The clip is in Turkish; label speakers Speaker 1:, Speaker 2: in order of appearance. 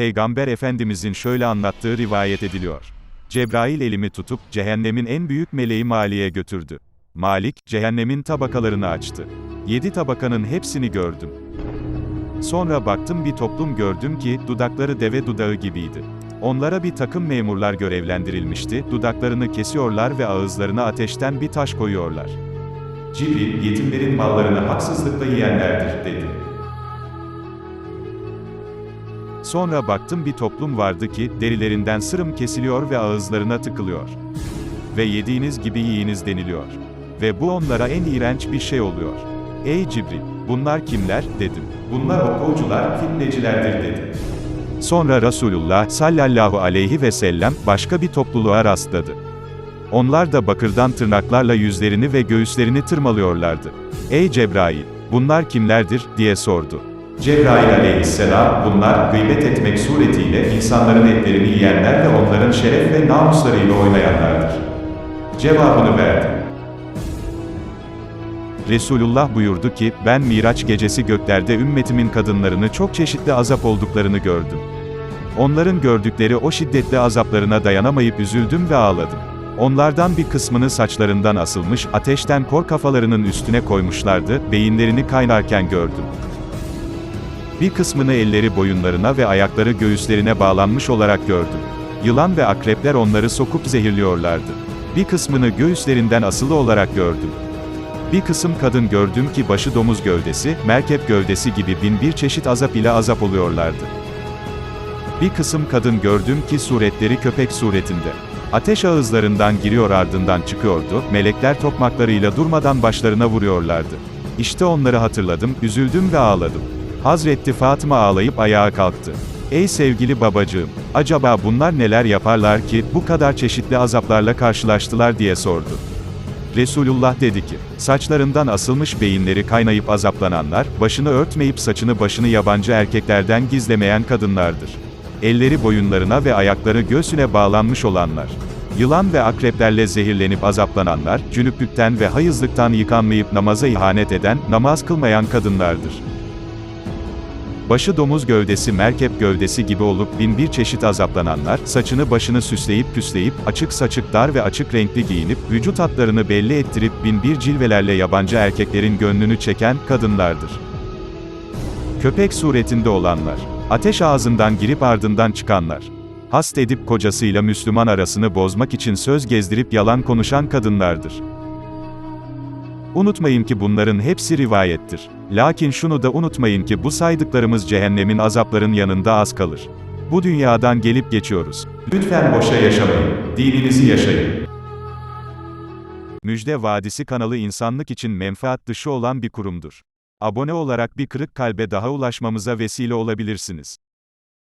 Speaker 1: Peygamber Efendimizin şöyle anlattığı rivayet ediliyor. Cebrail elimi tutup, cehennemin en büyük meleği Malik'e götürdü. Malik, cehennemin tabakalarını açtı. Yedi tabakanın hepsini gördüm. Sonra baktım bir toplum gördüm ki, dudakları deve dudağı gibiydi. Onlara bir takım memurlar görevlendirilmişti, dudaklarını kesiyorlar ve ağızlarına ateşten bir taş koyuyorlar. Cibril, yetimlerin mallarını haksızlıkla yiyenlerdir, dedi. Sonra baktım bir toplum vardı ki, derilerinden sırım kesiliyor ve ağızlarına tıkılıyor. Ve yediğiniz gibi yiyiniz deniliyor. Ve bu onlara en iğrenç bir şey oluyor. Ey Cibril, bunlar kimler, dedim. Bunlar okuyucular, fitnecilerdir, dedi. Sonra Resulullah sallallahu aleyhi ve sellem başka bir topluluğa rastladı. Onlar da bakırdan tırnaklarla yüzlerini ve göğüslerini tırmalıyorlardı. Ey Cebrail, bunlar kimlerdir, diye sordu. Cebrail aleyhisselam, bunlar gıybet etmek suretiyle insanların etlerini yiyenler ve onların şeref ve namuslarıyla oynayanlardır. Cevabını verdi. Resulullah buyurdu ki, ben Miraç gecesi göklerde ümmetimin kadınlarını çok çeşitli azap olduklarını gördüm. Onların gördükleri o şiddetli azaplarına dayanamayıp üzüldüm ve ağladım. Onlardan bir kısmını saçlarından asılmış, ateşten kor kafalarının üstüne koymuşlardı, beyinlerini kaynarken gördüm. Bir kısmını elleri boyunlarına ve ayakları göğüslerine bağlanmış olarak gördüm. Yılan ve akrepler onları sokup zehirliyorlardı. Bir kısmını göğüslerinden asılı olarak gördüm. Bir kısım kadın gördüm ki başı domuz gövdesi, merkep gövdesi gibi bin bir çeşit azap ile azap oluyorlardı. Bir kısım kadın gördüm ki suretleri köpek suretinde. Ateş ağızlarından giriyor ardından çıkıyordu, melekler tokmaklarıyla durmadan başlarına vuruyorlardı. İşte onları hatırladım, üzüldüm ve ağladım. Hazretti Fatıma ağlayıp ayağa kalktı. Ey sevgili babacığım, acaba bunlar neler yaparlar ki, bu kadar çeşitli azaplarla karşılaştılar diye sordu. Resulullah dedi ki, saçlarından asılmış beyinleri kaynayıp azaplananlar, başını örtmeyip saçını başını yabancı erkeklerden gizlemeyen kadınlardır. Elleri boyunlarına ve ayakları göğsüne bağlanmış olanlar. Yılan ve akreplerle zehirlenip azaplananlar, cünüplükten ve hayızlıktan yıkanmayıp namaza ihanet eden, namaz kılmayan kadınlardır. Başı domuz gövdesi merkep gövdesi gibi olup bin bir çeşit azaplananlar, saçını başını süsleyip püsleyip, açık saçık dar ve açık renkli giyinip, vücut hatlarını belli ettirip bin bir cilvelerle yabancı erkeklerin gönlünü çeken, kadınlardır. Köpek suretinde olanlar, ateş ağzından girip ardından çıkanlar, hast edip kocasıyla Müslüman arasını bozmak için söz gezdirip yalan konuşan kadınlardır. Unutmayın ki bunların hepsi rivayettir. Lakin şunu da unutmayın ki bu saydıklarımız cehennemin azapların yanında az kalır. Bu dünyadan gelip geçiyoruz. Lütfen boşa yaşamayın. Dininizi yaşayın. Müjde Vadisi kanalı insanlık için menfaat dışı olan bir kurumdur. Abone olarak bir kırık kalbe daha ulaşmamıza vesile olabilirsiniz.